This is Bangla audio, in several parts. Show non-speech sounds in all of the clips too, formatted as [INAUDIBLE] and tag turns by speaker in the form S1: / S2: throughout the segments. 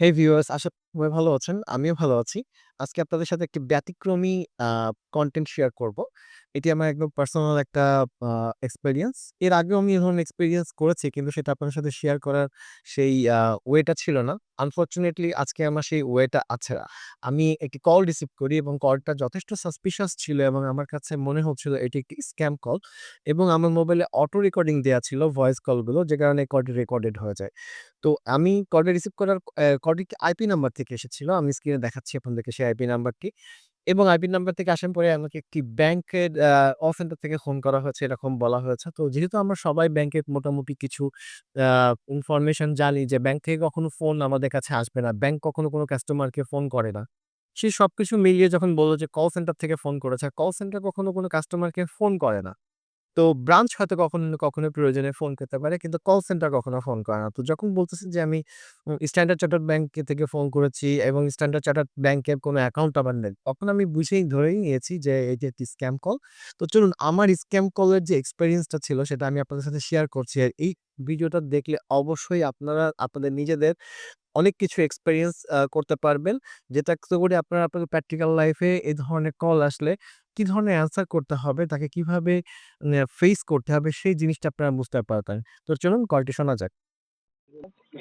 S1: হেই ভিউয়ার্স আশা করি সবাই ভালো আছেন। আমিও ভালো আছি। আজকে আপনাদের সাথে একটি ব্যতিক্রমী কনটেন্ট শেয়ার করব। এটি আমার একদম পার্সোনাল একটা, আ এক্সপেরিয়েন্স। এর আগেও আমি এ ধরনের এক্সপেরিয়েন্স করেছি, কিন্তু সেটা আপনার সাথে শেয়ার করার সেই ওয়েটা ছিল না। আনফরচুনেটলি আজকে আমার সেই ওয়েটা আছে। আমি একটি কল রিসিভ করি এবং কলটা যথেষ্ট সাসপিশিয়াস ছিল এবং আমার কাছে মনে হচ্ছিল এটি একটি স্ক্যাম কল এবং আমার মোবাইলে অটো রেকর্ডিং দেয়া ছিল ভয়েস কলগুলো যে কারণে কলটি রেকর্ডেড হয়ে যায়। তো আমি কলটা রিসিভ করার কলটি আইপি নাম্বার থেকে এসেছিল। আমি স্ক্রিনে দেখাচ্ছি আপনাদেরকে সেই আইপি নাম্বারটি। এবং আইপি নাম্বার থেকে আসার পরে আমাকে একটি ব্যাংকের কল সেন্টার থেকে ফোন করা হয়েছে, এরকম বলা হয়েছে। তো যেহেতু আমরা সবাই ব্যাংকের মোটামুটি কিছু ইনফরমেশন জানি যে ব্যাংক থেকে কখনো ফোন আমাদের কাছে আসবে না। ব্যাংক কখনো কোনো কাস্টমারকে ফোন করে না। সে সবকিছু মিলিয়ে যখন বলল যে কল সেন্টার থেকে ফোন করেছে। কল সেন্টার কখনো কোনো কাস্টমারকে ফোন করে না। তো ব্রাঞ্চ হয়তো কখনো কখনো প্রয়োজনে ফোন করতে পারে, কিন্তু কল সেন্টার কখনো ফোন করে না। তো যখন বলতেছে যে, আমি স্ট্যান্ডার্ড চার্টার্ড ব্যাংক থেকে ফোন করেছি এবং স্ট্যান্ডার্ড চার্টার্ড ব্যাংকের কোনো অ্যাকাউন্ট আমার নেই। তখন আমি বুঝেই ধরেই নিয়েছি যে এটি একটি স্ক্যাম কল। তো চলুন, আমার স্ক্যাম কলের যে এক্সপিরিয়েন্সটা ছিল, সেটা আমি আপনাদের সাথে শেয়ার করছি। আর এই ভিডিওটা দেখলে অবশ্যই আপনারা, আপনাদের নিজেদের অনেক কিছু এক্সপিরিয়েন্স করতে পারবেন। যেটা করে আপনারা আপনাদের প্র্যাকটিক্যাল লাইফে এই ধরনের কল আসলে কি ধরনের অ্যান্সার করতে হবে, তাকে কীভাবে ফেস করতে হবে সেই জিনিসটা আপনারা বুঝতে পারতেন তো চলুন কলটি শোনা যাক।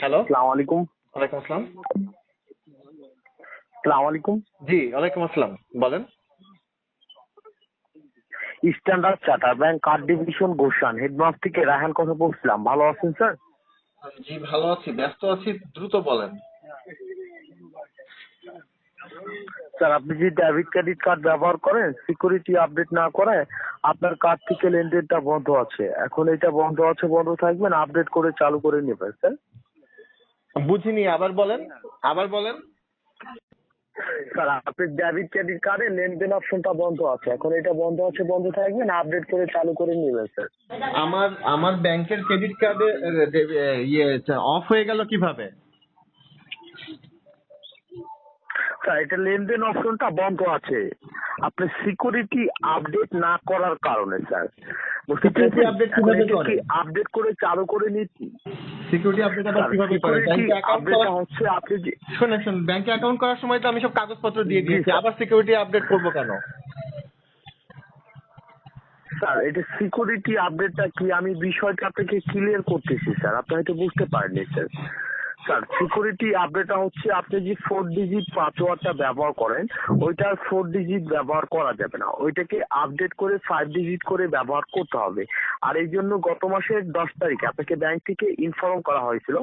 S2: হ্যালো,
S3: আসসালামু আলাইকুম।
S2: ওয়ালাইকুম আসসালাম।
S3: আসসালামু আলাইকুম।
S2: জি, ওয়ালাইকুম আসসালাম। বলেন।
S3: Standard Charter Bank card division গোশান হেডমাস থেকে রায়হান কথা বলছিলাম। ভালো আছেন স্যার?
S2: জি, ভালো আছি। ব্যস্ত আছি। দ্রুত বলেন।
S3: স্যার আপনি যদি ডেবিট ক্রেডিট কার্ড ব্যবহার করেন, সিকিউরিটি আপডেট না করায় আপনার কার্ড থেকে লেনদেনটা বন্ধ আছে। এখন এটা বন্ধ আছে, বন্ধ থাকবে না আপডেট করে চালু করে নেবেন স্যার।
S2: বুঝিনি আবার বলেন। আবার বলেন।
S3: স্যার আপনি ডেবিট ক্রেডিট কার্ডে লেনদেন অপশনটা বন্ধ আছে। এখন এটা বন্ধ আছে, বন্ধ থাকবে না আপডেট করে চালু করে নেবেন স্যার।
S2: আমার আমার ব্যাংকের ক্রেডিট কার্ডে ইয়ে অফ হয়ে গেল কীভাবে?
S3: স্যার এটা লেনদেন অপশনটা বন্ধ আছে। আপনি সিকিউরিটি আপডেট না করার কারণে স্যার।
S2: update
S3: এখন
S2: কীভাবে করে?
S3: আপডেট করে চালু করে নিচ্ছি
S2: সিকিউরিটি আপডেট আবার কীভাবে করেন?
S3: সিকিউরিটি
S2: ব্যাংকে অ্যাকাউন্ট করা
S3: হচ্ছে আপনি
S2: শুনেন শুনুন ব্যাংকে অ্যাকাউন্ট করার সময় তো আমি সব কাগজপত্র দিয়ে দিয়েছি। আবার সিকিউরিটি আপডেট করব কেন?
S3: স্যার এটা সিকিউরিটি আপডেটটা কি আমি বিষয়টা আপনাকে ক্লিয়ার করতেছি স্যার আপনি হয়তো বুঝতে পারেননি স্যার স্যার সিকিউরিটি আপডেটটা হচ্ছে আপনি যে ফোর ডিজিট পাসওয়ার্ডটা ব্যবহার করেন ওইটা ফোর ডিজিট ব্যবহার করা যাবে না ওইটাকে আপডেট করে ফাইভ ডিজিট করে ব্যবহার করতে হবে আর এই জন্য গত মাসের দশ তারিখে আপনাকে ব্যাংক থেকে ইনফর্ম করা হয়েছিল।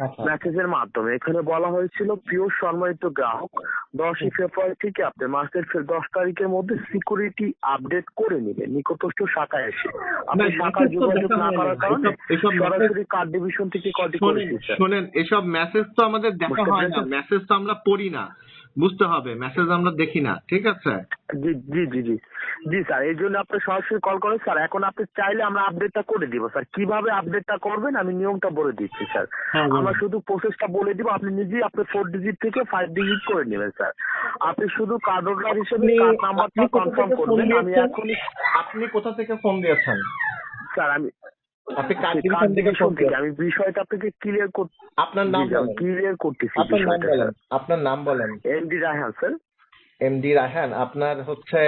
S3: মেসেজের মাধ্যমে। এখানে বলা হয়েছিল প্রিয় সম্মানিত গ্রাহক দশই ফেব্রুয়ারি থেকে আপনি মাসের দশ তারিখের মধ্যে সিকিউরিটি আপডেট করে নেবেন। নিকটস্থ শাখায় এসে। আপনি শাখায় যোগাযোগ না করার কারণে সরাসরি কার্ড ডিভিশন থেকে কল
S2: শোনেন এসব মেসেজ তো আমাদের দেখা হয় না? মেসেজ তো আমরা পড়ি না। বুঝতে হবে মেসেজ আমরা দেখি না ঠিক আছে?
S3: জি জি জি জি। জি স্যার এই জন্য আপনি সরাসরি কল করেন। স্যার এখন আপনি চাইলে আমরা আপডেটটা করে দিব। স্যার কীভাবে আপডেটটা করবেন আমি নিয়মটা বলে দিচ্ছি স্যার।
S2: হ্যাঁ,
S3: আমরা শুধু প্রসেসটা বলে দিব। আপনি নিজেই আপনি ফোর ডিজিট থেকে ফাইভ ডিজিট করে নেবেন স্যার। আপনি শুধু কার্ড হোল্ডার হিসেবে কার্ড নাম্বারটা কনফার্ম করবেন। আমি এখনই
S2: আপনি কোথা থেকে ফোন দিয়েছেন?
S3: স্যার আমি
S2: আপনি কার্ড
S3: কার্ড
S2: থেকে ফোন
S3: আমি বিষয়টা আপনাকে ক্লিয়ার করতে
S2: আপনার নাম বলেন।
S3: ক্লিয়ার করতেছি
S2: আপনার নাম বলেন। আপনার নাম বলেন।
S3: MD Raihan sir
S2: MD Raihan আপনার হচ্ছে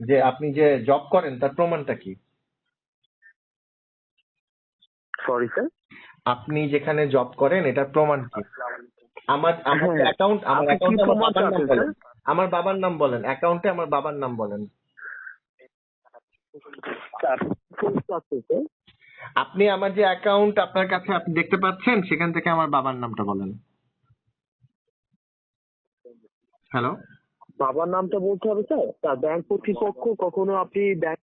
S2: যে আপনি যে জব করেন তার প্রমাণটা কি?
S3: সরি স্যার
S2: আপনি যেখানে জব করেন এটার প্রমাণ কি? আমার আমার
S3: হ্যাঁ।
S2: অ্যাকাউন্ট আমার
S3: আপনি
S2: অ্যাকাউন্টে আমার বাবার নাম বলেন। আমার বাবার নাম বলেন। অ্যাকাউন্টে আমার বাবার নাম বলেন। আপনি আমার যে অ্যাকাউন্ট আপনার কাছে আপনি দেখতে পাচ্ছেন সেখান থেকে আমার বাবার নামটা বলেন। হ্যালো
S3: বাবার নামটা বলতে হবে স্যার? স্যার ব্যাংক কর্তৃপক্ষ কখনো আপনি ব্যাংক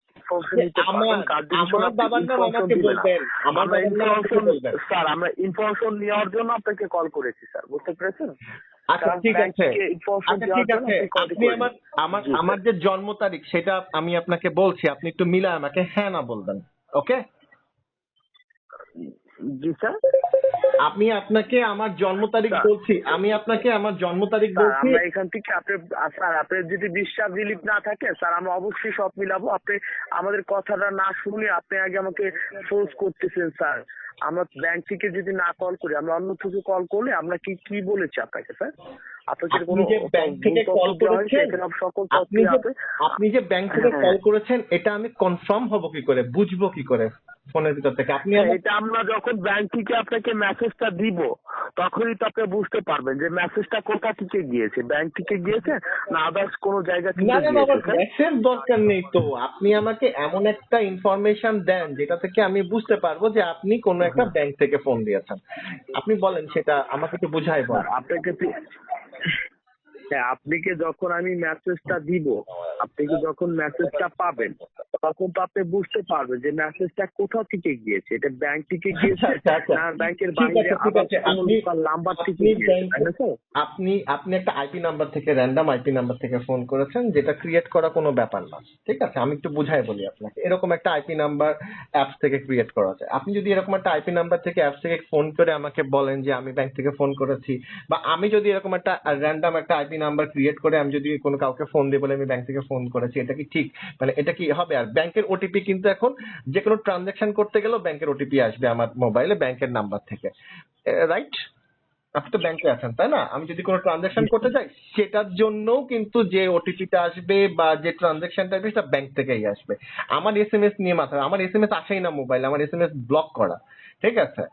S2: আমার আমার বাবার নাম আমাকে বলবেন। আমার
S3: আমরা
S2: বাবার নাম আমাকে বলবেন।
S3: স্যার আমরা ইনফরমেশন নেওয়ার জন্য আপনাকে কল করেছি স্যার। বুঝতে পেরেছেন?
S2: আচ্ছা ঠিক আছে। আচ্ছা ঠিক আছে।
S3: আপনি।
S2: আমার আমার আমার যে জন্ম তারিখ সেটা আমি আপনাকে বলছি। আপনি একটু মিলা আমাকে হ্যাঁ না বলবেন। ওকে
S3: জি স্যার?
S2: আমি আপনাকে আমার জন্ম তারিখ বলছি। আমি আপনাকে আমার জন্ম তারিখ
S3: স্যার
S2: বলছি।
S3: আমরা এখান থেকে আপনি স্যার আপনার যদি বিশ্বাস রিলিফ না থাকে স্যার আমরা অবশ্যই সব মিলাবো। আপনি আমাদের কথাটা না শুনে আপনি আগে আমাকে ফোর্স করতেছেন স্যার। আমরা ব্যাংক থেকে যদি না কল করি আমরা অন্য থেকে কল করলে আমরা কি কি বলেছি আপনাকে স্যার?
S2: আপনি যে ব্যাংক থেকে কল? করেছেন,
S3: হ্যাঁ।
S2: করেছেন এটা আমি কনফার্ম হব কি করে বুঝব কি করে ফোনের ভিতর থেকে আপনি
S3: হ্যাঁ, এটা আমরা যখন ব্যাংক থেকে আপনাকে মেসেজটা দিব তখনই তো আপনি বুঝতে পারবেন যে মেসেজটা কোথা থেকে গিয়েছে ব্যাংক থেকে গিয়েছে না আদার্স কোনো জায়গা থেকে
S2: না না? মেসেজ দরকার নেই তো আপনি আমাকে এমন একটা ইনফরমেশন দেন যেটা থেকে আমি বুঝতে পারব যে আপনি কোনো একটা ব্যাংক থেকে ফোন দিয়েছেন আপনি বলেন সেটা আমাকে একটু বুঝাই বল
S3: আপনাকে আপনাকে যখন আমি মেসেজটা দিব আপনি কি যখন মেসেজটা পাবেন তখন তো আপনি বুঝতে পারবেন যে মেসেজটা কোথা থেকে গিয়েছে। এটা ব্যাংক থেকে [LAUGHS] গিয়েছে
S2: আচ্ছা, আচ্ছা।
S3: না ব্যাংকের বাইরে নাম্বার থেকে
S2: আপনি আপনি একটা আইপি নাম্বার থেকে র্যান্ডম আইপি নাম্বার থেকে ফোন করেছেন যেটা ক্রিয়েট করা কোনো ব্যাপার না ঠিক আছে? আমি একটু বুঝাই বলি আপনাকে। এরকম একটা আইপি নাম্বার অ্যাপস থেকে ক্রিয়েট করা যায়। আপনি যদি এরকম একটা আইপি নাম্বার থেকে অ্যাপস থেকে ফোন করে আমাকে বলেন যে আমি ব্যাংক থেকে ফোন করেছি বা আমি যদি এরকম একটা র্যান্ডম একটা আইপি নাম্বার ক্রিয়েট করে আমি যদি কোনো কাউকে ফোন দিয়ে বলে আমি ব্যাংক থেকে ফোন করেছি এটা কি ঠিক? মানে এটা কি হবে আর ব্যাংকের ওটিপি কিন্তু এখন যে কোনো ট্রানজাকশন করতে গেলেও ব্যাংকের ওটিপি আসবে আমার মোবাইলে ব্যাংকের নাম্বার থেকে। রাইট আপনি তো ব্যাংকে আছেন তাই না? আমি যদি কোনো ট্রানজাকশন করতে চাই সেটার জন্যও কিন্তু যে ওটিপিটা আসবে বা যে ট্রানজাকশনটা আসবে সেটা ব্যাংক থেকেই আসবে। আমার এস এম এস নিয়ে মাথা আমার এস এম এস আসেই না মোবাইল আমার এস এম এস ব্লক করা। ঠিক আছে?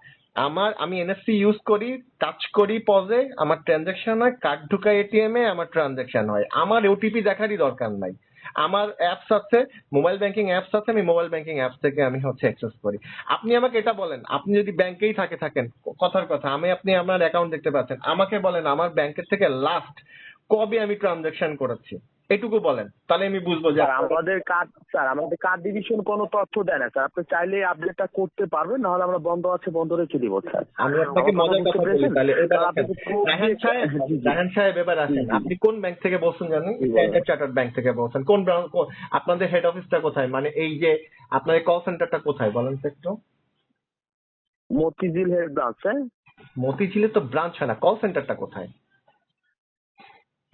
S2: আমার আমি এনএফসি ইউজ করি টাচ করি পজে আমার ট্রানজাকশন হয় কার্ড ঢুকাই এটিএম এ আমার ট্রানজাকশন হয়। আমার ওটিপি দেখারই দরকার নাই। আমার অ্যাপস আছে মোবাইল ব্যাংকিং অ্যাপস আছে, আমি মোবাইল ব্যাংকিং অ্যাপস থেকে আমি হচ্ছে অ্যাক্সেস করি। আপনি আমাকে এটা বলেন, আপনি যদি ব্যাংকেই থাকে থাকেন, কথার কথা, আমি আপনি আমার অ্যাকাউন্ট দেখতে পাচ্ছেন, আমাকে বলেন আমার ব্যাংকের থেকে লাস্ট কবে আমি ট্রানজাকশন করেছি। এটুকু বলেন তাহলে আমি বুঝব যে
S3: আমাদের কার্ড স্যার আমাদের কার্ড ডিভিশন কোনো তথ্য দেয় না স্যার। আপনি চাইলে আপডেটটা করতে পারবেন নাহলে আমরা বন্ধ আছে বন্ধ রেখে দিব স্যার।
S2: আমি আপনাকে মজার
S3: কথা
S2: বলি তাহলে রাহান সাহেব। রাহান সাহেব এবার আসেন। আপনি কোন ব্যাংক থেকে বলছেন জানেন? স্ট্যান্ডার্ড চার্টার্ড ব্যাংক থেকে বলছেন। কোন আপনাদের হেড অফিসটা কোথায়? মানে এই যে আপনাদের কল সেন্টারটা কোথায়? বলেন তো একটু।
S3: মতিঝিল হেড ব্রাঞ্চ হ্যাঁ
S2: মতিঝিলে তো ব্রাঞ্চ হয় না। কল সেন্টারটা কোথায়?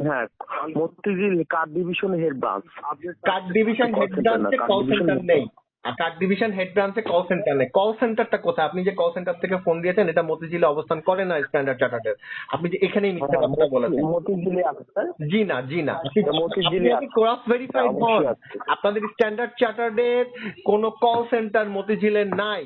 S3: হ্যাঁ Motijheel card division head branch
S2: card division head ব্রাঞ্চে কল সেন্টার নেই। কার্ড ডিভিশন হেড ব্রাঞ্চে কল সেন্টার নেই। কল সেন্টারটা কোথায়? আপনি যে কল সেন্টার থেকে ফোন দিয়েছেন এটা মতিঝিলে অবস্থান করে না স্ট্যান্ডার্ড চার্টার্ডের আপনি যে এখানেই মিথ্যা
S3: হ্যাঁ,
S2: কথা বলেছেন।
S3: মতিঝিলে আছে
S2: জি না জি না।
S3: মতিঝিলে আছে।
S2: ক্রস ভেরিফাইড হন। আপনাদের স্ট্যান্ডার্ড চার্টার্ডের কোন কল সেন্টার মতিঝিলে নাই।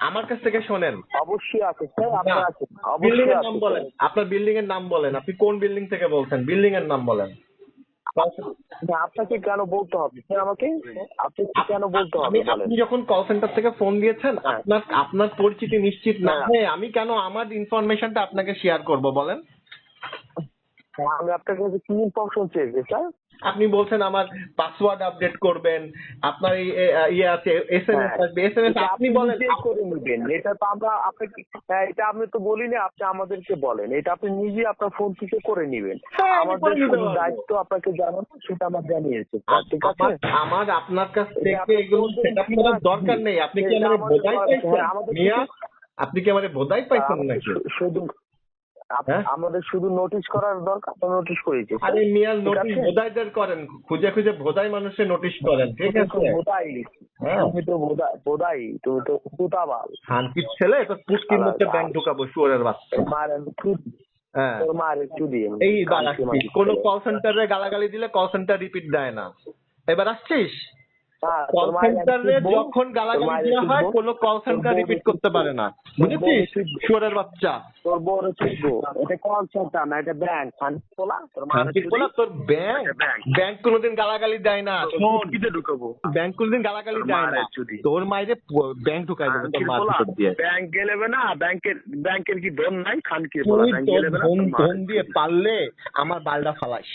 S2: আমার কাছ থেকে শোনেন।
S3: অবশ্যই আছে স্যার আপনার আছে
S2: বিল্ডিং এর নাম বলেন। আপনার বিল্ডিং এর নাম বলেন। আপনি কোন বিল্ডিং থেকে বলছেন? বিল্ডিং এর নাম বলেন।
S3: আপনাকে কেন বলতে হবে? স্যার আমাকে আপনাকে কেন বলতে হবে?
S2: আপনি যখন কল সেন্টার থেকে ফোন দিয়েছেন
S3: হ্যাঁ।
S2: আপনার আপনার পরিচিতি নিশ্চিত না
S3: হ্যাঁ।
S2: আমি কেন আমার ইনফরমেশনটা আপনাকে শেয়ার করব বলেন?
S3: আমি আপনার কাছে কি ইনফরমেশন চেয়েছি স্যার?
S2: আপনি বলছেন আমার পাসওয়ার্ড আপডেট করবেন আপনার ইয়ে আছে এসএমএস
S3: হ্যাঁ।
S2: আসবে এসএমএস আপনি বলেন
S3: করে নেবেন। এটা তো আমরা আপনাকে হ্যাঁ, এটা আমি তো বলিনি আপনি আমাদেরকে বলেন। এটা আপনি নিজে আপনার ফোন থেকে করে নেবেন।
S2: হ্যাঁ,
S3: আমাদের দায়িত্ব আপনাকে জানানো সেটা আমার জানিয়েছে ঠিক আছে?
S2: আমার আপনার কাছ থেকে
S3: আপনি
S2: এগুলো
S3: বলবেন
S2: সেট করার দরকার নেই। আপনি কি আমারে
S3: হ্যাঁ,
S2: পাইছেন মিয়া আপনি কি আমারে বোধাই পাইছেন নাকি?
S3: শুধু
S2: হ্যাঁ?
S3: আমাদের শুধু নোটিশ করার দরকার তো নোটিশ করেছি।
S2: আরে
S3: ঠিক
S2: নোটিশ? বোধাইদের করেন খুঁজে খুঁজে বোধাই মানুষের নোটিশ করেন ঠিক আছে? হ্যাঁ।
S3: তুমি তো বোধাই তুমি তো কুতাবাল
S2: শান্তির ছেলে তো পুষ্টির মধ্যে ব্যাংক ঢুকাবো শুয়ারের বাচ্চা।
S3: চুদ
S2: হ্যাঁ। এই কোন কল সেন্টারে গালাগালি দিলে কল সেন্টার রিপিট দেয় না। এবার আসছিস?
S3: হ্যাঁ,
S2: কল সেন্টারে যখন গালাগালি দেওয়া হয় কোনো কল সেন্টার রিপিট করতে পারে না। বুঝেছিস? শুয়ারের বাচ্চা।
S3: তোর বড় এটা কল সেন্টার না এটা ব্যাংক শান্তি তোলা তোর
S2: ব্যাংক
S3: ব্যাংক।
S2: কোনোদিন গালাগালি দেয় না।
S3: কিতে ঢুকাবো।
S2: ব্যাংক কোনোদিন গালাগালি দেয় না। তোর মায়ের ব্যাংক ঢুকাই দেবে তোর দিয়ে।
S3: ব্যাংক গেলেবে না ব্যাংকের ব্যাংকের কি ধন নাই? খানকির বলা
S2: তুই
S3: ব্যাংক গেলেবে না
S2: ধন দিয়ে পারলে আমার বালটা ফালাস।